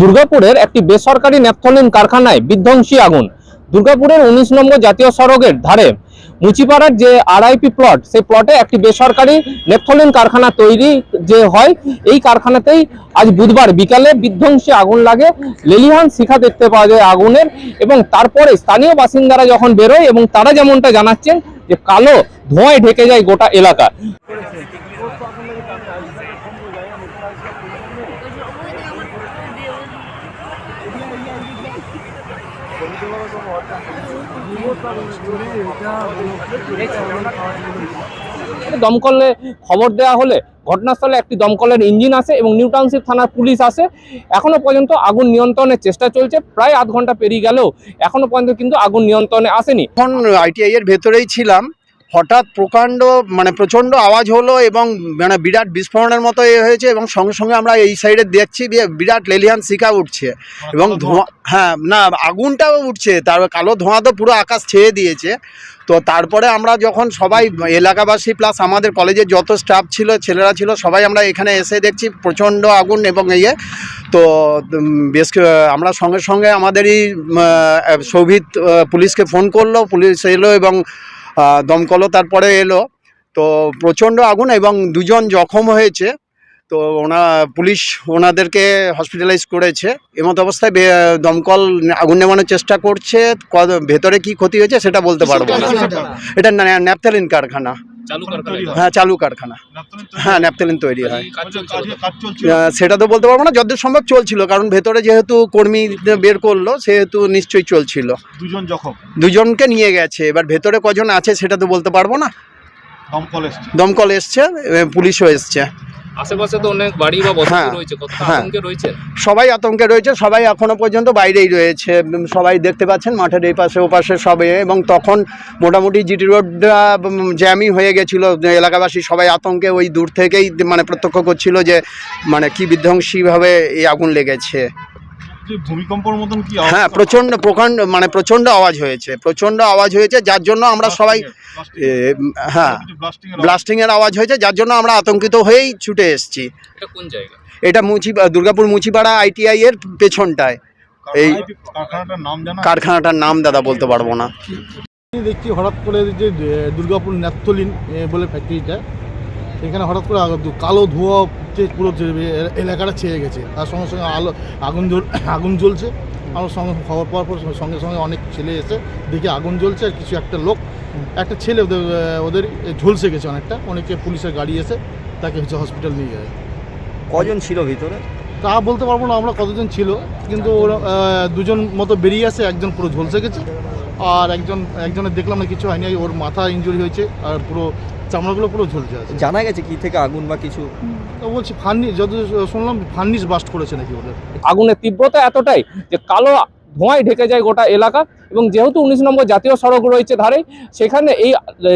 দুর্গাপুরের একটি বেসরকারি ন্যাপথলিন কারখানায় বিধ্বংসী আগুন। দুর্গাপুরের উনিশ নম্বর জাতীয় সড়কের ধারে মুচিপাড়ার যে আরআইপি প্লট, সেই প্লটে একটি বেসরকারি নেপথলিন কারখানা তৈরি যে হয়, এই কারখানাতেই আজ বুধবার বিকালে বিধ্বংসী আগুন লাগে। লেলিহান শিখা দেখতে পাওয়া যায় আগুনের এবং তারপরে স্থানীয় বাসিন্দারা যখন বেরোয় এবং তারা যেমনটা জানাচ্ছেন যে কালো ধোঁয়ায় ঢেকে যায় গোটা এলাকা। দমকলে খবর দেওয়া হলে ঘটনাস্থলে একটি দমকলের ইঞ্জিন আসে এবং নিউ টাউনশিপ থানার পুলিশ আসে। এখনও পর্যন্ত আগুন নিয়ন্ত্রণের চেষ্টা চলছে। প্রায় আধ ঘণ্টা পেরিয়ে গেলেও এখনও পর্যন্ত কিন্তু আগুন নিয়ন্ত্রণে আসেনি। যখন আইটিআই এর ভেতরেই ছিলাম। হঠাৎ প্রকাণ্ড মানে প্রচণ্ড আওয়াজ হলো এবং মানে বিরাট বিস্ফোরণের মতো এ হয়েছে এবং সঙ্গে সঙ্গে আমরা এই সাইডে দেখছি বিরাট লেলিহান শিকা উঠছে। এবং ধোঁয়া? হ্যাঁ না আগুনটাও উঠছে তার কালো ধোঁয়া তো পুরো আকাশ ছেয়ে দিয়েছে। তো তারপরে আমরা যখন সবাই এলাকাবাসী প্লাস আমাদের কলেজের যত স্টাফ ছিল ছেলেরা ছিল সবাই আমরা এখানে এসে দেখছি প্রচণ্ড আগুন এবং ইয়ে। তো বেশ আমরা সঙ্গে সঙ্গে আমাদেরই শোভিত পুলিশকে ফোন করল পুলিশ এলো এবং দমকলও তারপরে এলো। তো প্রচণ্ড আগুন এবং দুজন জখম হয়েছে। তো ওনা পুলিশ ওনাদেরকে হসপিটালাইজ করেছে। এমত অবস্থায় দমকল আগুন নেমানোর চেষ্টা করছে। ভেতরে কি ক্ষতি হয়েছে সেটা বলতে পারব না। এটা ন্যাপথালিন কারখানা। হ্যাঁ? চালু কারখানা। হ্যাঁ ন্যাপথালিন তৈরি হয়। চলছে আহ, সেটা তো বলতে পারব না যতদূর সম্ভব চলছিল কারণ ভেতরে যেহেতু কর্মী বের করল সেহেতু নিশ্চয়ই চলছিল। দুজন যখন? দুজনকে নিয়ে গেছে এবার ভেতরে কজন আছে সেটা তো বলতে পারব না। দমকল এসছে। দমকল এসছে পুলিশও এসছে। আশেপাশে তো অনেক বাড়ি বা বসতি হ্যাঁ, রয়েছে কত হ্যাঁ। আতঙ্কে রয়েছে সবাই আতঙ্কে রয়েছে সবাই এখনও পর্যন্ত বাইরেই রয়েছে সবাই দেখতে পাচ্ছেন মাঠের এই পাশে ও পাশে সব এবং তখন মোটামুটি জিটি রোডটা জ্যামই হয়ে গেছিল এলাকাবাসী সবাই আতঙ্কে ওই দূর থেকেই মানে প্রত্যক্ষ করছিল যে মানে কি বিধ্বংসীভাবে এই আগুন লেগেছে। ভূমিকম্পর মতন কি হ্যাঁ প্রচণ্ড প্রকাণ্ড মানে প্রচণ্ড আওয়াজ হয়েছে প্রচণ্ড আওয়াজ হয়েছে যার জন্য আমরা সবাই হ্যাঁ ব্লাস্টিং ব্লাস্টিং এর আওয়াজ হয়েছে যার জন্য আমরা আতঙ্কিত হয়েই ছুটে এসেছি। এটা কোন জায়গা? এটা মুচি দুর্গাপুর মুচিপাড়া আইটিআই এর পেছনটায়। এই কারখানাটার নাম জানা? কারখানাটার নাম দাদা বলতে পারব না। দেখছি হঠাৎ করে যে দুর্গাপুর ন্যাপথলিন বলে ফ্যাক্টরিটা এখানে হঠাৎ করে কালো ধোঁয়া যে পুরো এলাকাটা ছেয়ে গেছে। তার সঙ্গে সঙ্গে আলো আগুন আগুন জ্বলছে। আমার সঙ্গে খবর পাওয়ার পর সঙ্গে সঙ্গে অনেক ছেলে এসে দেখে আগুন জ্বলছে আর কিছু একটা লোক। একটা ছেলে ওদের ওদের ঝলসে গেছে অনেকটা। অনেকে পুলিশের গাড়ি এসে তাকে হচ্ছে হসপিটাল নিয়ে যায়। কজন ছিল ভিতরে? তা বলতে পারব না আমরা কতজন ছিল। কিন্তু ওরা দুজন মতো বেরিয়ে আসে একজন পুরো ঝলসে গেছে। আর একজন একজনের দেখলাম না কিছু হয়নি ওর মাথা ইঞ্জুরি হয়েছে আর পুরো চামড়াগুলো পুরো ঝলছে আছে জানা গেছে কি থেকে আগুন বা কিছু? তো বলছি ফার্নিশ যত শুনলাম ফার্নিশ বাস্ট করেছে নাকি ওদের। আগুনের তীব্রতা এতটাই যে কালো ধোঁয়ায় ঢেকে যায় গোটা এলাকা এবং যেহেতু উনিশ নম্বর জাতীয় সড়ক রয়েছে ধারে সেখানে এই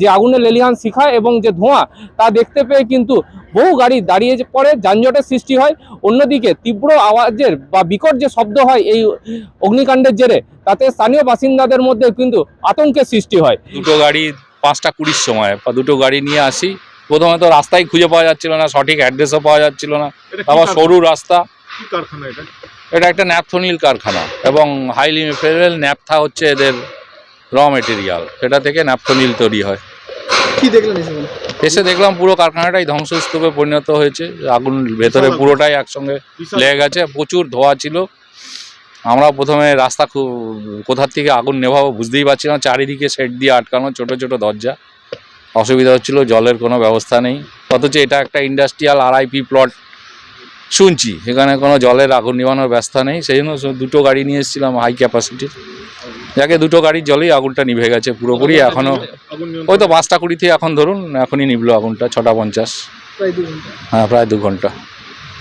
যে আগুনের লেলিহান শিখা এবং যে ধোঁয়া তা দেখতে পেয়ে কিন্তু বহু গাড়ি দাঁড়িয়ে পড়ে যানজটের সৃষ্টি হয়। অন্যদিকে তীব্র আওয়াজের বা বিকট যে শব্দ হয় এই অগ্নিকাণ্ডের জেরে তাতে স্থানীয় বাসিন্দাদের মধ্যে কিন্তু আতঙ্কের সৃষ্টি হয়। দুটো গাড়ি পাঁচটা কুড়ির সময় বা দুটো গাড়ি নিয়ে আসি। প্রথমে তো রাস্তায় খুঁজে পাওয়া যাচ্ছিল না সঠিক অ্যাড্রেসও পাওয়া যাচ্ছিল না। আবার সরু রাস্তা। কি কারখানা এটা? এটা একটা ন্যাপথনিল কারখানা এবং হাইলি মেটেরিয়াল ন্যাপথা হচ্ছে এদের র মেটেরিয়াল সেটা থেকে ন্যাপথনিল তৈরি হয়। কি দেখলেন এসে দেখলাম পুরো কারখানাটাই ধ্বংসস্তূপে পরিণত হয়েছে। আগুন ভেতরে পুরোটাই একসঙ্গে লেগে গেছে। প্রচুর ধোয়া ছিল। আমরা প্রথমে রাস্তা খুব কোথার থেকে আগুন নেভাবো বুঝতেই পারছি না। চারিদিকে সেট দিয়ে আটকানো ছোট ছোট দরজা। অসুবিধা হচ্ছিল জলের কোনো ব্যবস্থা নেই। অথচ এটা একটা ইন্ডাস্ট্রিয়াল আরআইপি প্লট শুনছি সেখানে কোনো জলের আগুন নেভানোর ব্যবস্থা নেই সেই জন্য দুটো গাড়ি নিয়ে এসেছিলাম হাই ক্যাপাসিটির যাকে দুটো গাড়ির জলেই আগুনটা নিভে গেছে পুরোপুরি এখনও ওই তো পাঁচটা কুড়ি থেকে এখন ধরুন এখনই নিভলো আগুনটা ছটা পঞ্চাশ। হ্যাঁ প্রায় দু ঘণ্টা।